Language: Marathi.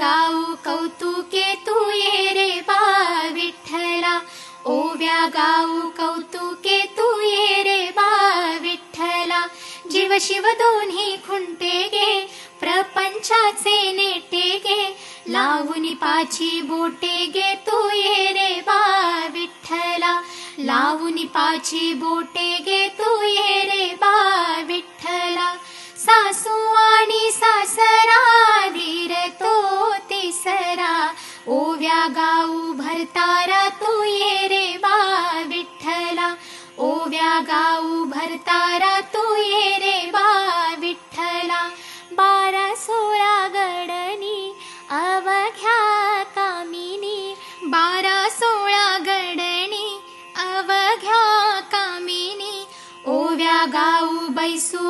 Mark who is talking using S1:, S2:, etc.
S1: गाऊ कौतुके तू ये रे बा विठ्ठला. ओव्या गाऊ कौतुके तू ये रे बा विठ्ठला. जीव शिव दोन्ही खुंटे गे प्रपंचाचे नेटे गे. लावून पाची बोटे गे तू ये रे बा विठ्ठला. लावून पाची बोटे गे तू ये रे बा विठ्ठला. सासू ओव्या गाऊ भरतारा तू ये रे बा विठ्ठला. ओव्या गाऊ भरतारा तू ये रे बा विठ्ठला. बारा सोळा गडनी अवघ्या कामिनी. बारा सोळा गडणी अवघ्या कामिनी. ओव्या गाऊ बैसू